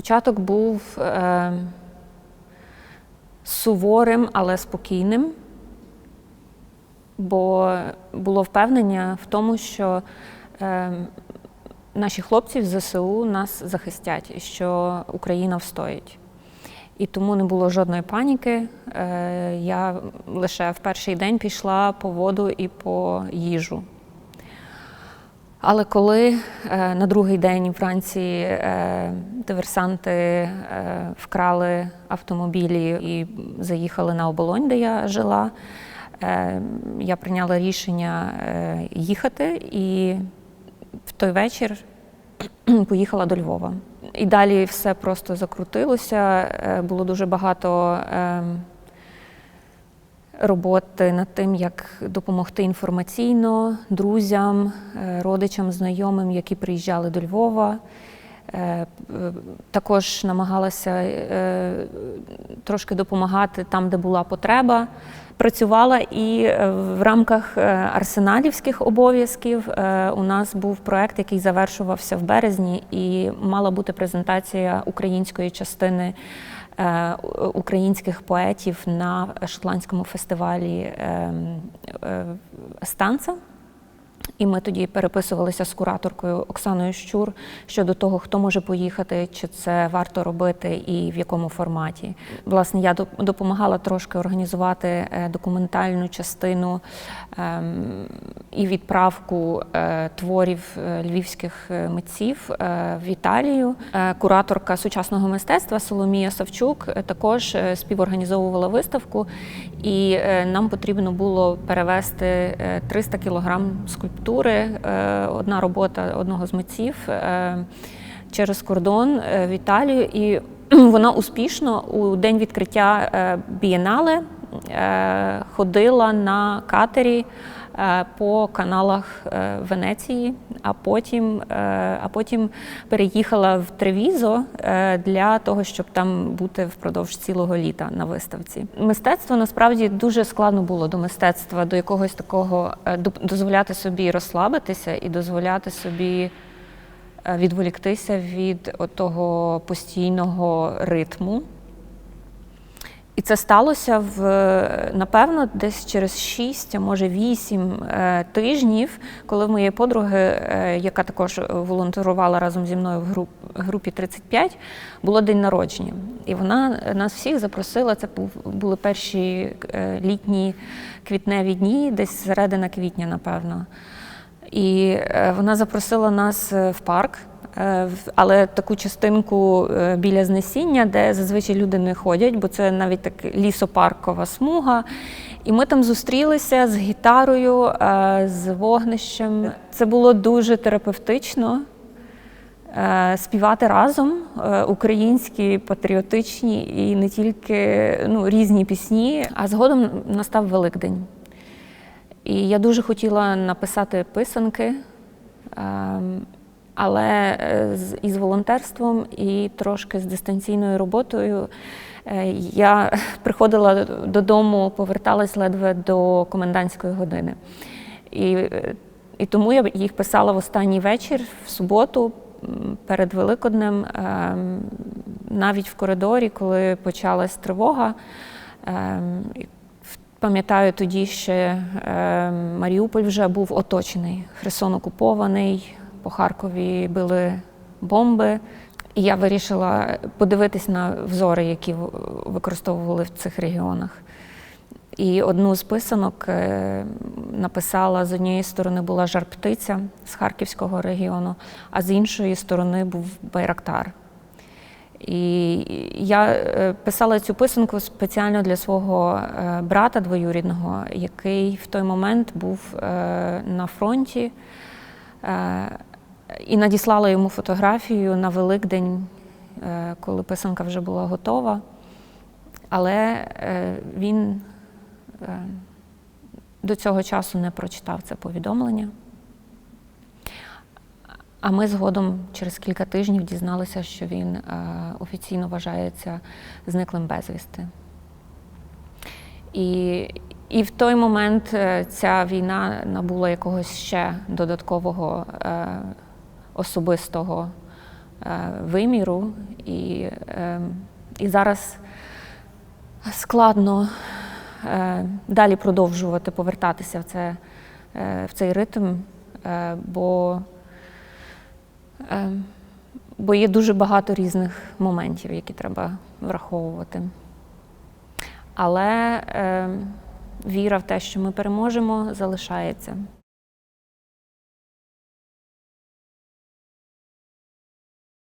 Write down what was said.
Початок був е, суворим, але спокійним, бо було впевнення в тому, що е, наші хлопці з ЗСУ нас захистять що Україна встоїть. І тому не було жодної паніки. Е, Я лише в перший день пішла по воду і по їжу. Але коли е, на другий день вранці е, диверсанти е, вкрали автомобілі і заїхали на оболонь, де я жила, я прийняла рішення їхати і в той вечір поїхала до Львова. І далі все просто закрутилося. Було дуже багато е, роботи над тим, як допомогти інформаційно друзям, е, родичам, знайомим, які приїжджали до Львова. Е, Також намагалася е, трошки допомагати там, де була потреба. Працювала і е, в рамках арсеналівських обов'язків. У нас був проект, який завершувався в березні, і мала бути презентація української частини українських поетів на шотландському фестивалі ем, Станца. І ми тоді переписувалися з кураторкою Оксаною Щур щодо того, хто може поїхати, чи це варто робити і в якому форматі. Власне, я допомагала трошки організувати е, документальну частину ем, і відправку е, творів е, львівських митців в Італію. Кураторка сучасного мистецтва Соломія Савчук також співорганізовувала виставку, і нам потрібно було перевезти е, 300 кілограм скульптури, е, одна робота одного з митців е, через кордон е, в Італію. І вона успішно у день відкриття бієнале ходила на катері е, по каналах е, Венеції, а потім, е, а потім переїхала в Тревізо е, для того, щоб там бути впродовж цілого літа на виставці. Мистецтво насправді дуже складно було до мистецтва, до якогось такого е, дозволяти собі розслабитися і дозволяти собі е, відволіктися від того постійного ритму. І це сталося в напевно десь через 6, а може 8 е, тижнів, коли моєї подруги, е, яка також волонтерувала разом зі мною в груп- групі 35, було день народження. І вона нас всіх запросила. Це був, були перші е, літні квітневі дні, десь середина квітня, напевно. І вона запросила нас в парк, але таку частинку е, біля знесіння, де зазвичай люди не ходять, бо це навіть так лісопаркова смуга. І ми там зустрілися з гітарою, е, з вогнищем. Це було дуже терапевтично. е, Співати разом е, українські, патріотичні і не тільки ну, різні пісні. А згодом настав Великдень. І я дуже хотіла написати писанки, ем, але е, з- із волонтерством і трошки з дистанційною роботою е, я приходила додому, поверталась ледве до комендантської години. І, е, і тому я їх писала в останній вечір, в суботу, перед Великоднем, ем, навіть в коридорі, коли почалась тривога. ем, Пам'ятаю, тоді ще е, Маріуполь вже був оточений, Херсон окупований, по Харкові били бомби. І я вирішила подивитись на взори, які використовували в цих регіонах. І одну з писанок е, написала з однієї сторони була жар-птиця з Харківського регіону, а з іншої сторони був Байрактар. І я е, писала цю писанку спеціально для свого е, брата двоюрідного, який в той момент був на фронті, і надіслала йому фотографію на Великдень, е, коли писанка вже була готова. Але е, він е, до цього часу не прочитав це повідомлення. А ми згодом через кілька тижнів дізналися, що він офіційно вважається зниклим безвісти. І, і в той момент ця війна набула якогось ще додаткового особистого е, виміру, і, е, і зараз складно е, далі продовжувати повертатися в, це, в цей ритм, бо, бо є дуже багато різних моментів, які треба враховувати. Але е, віра в те, що ми переможемо, залишається.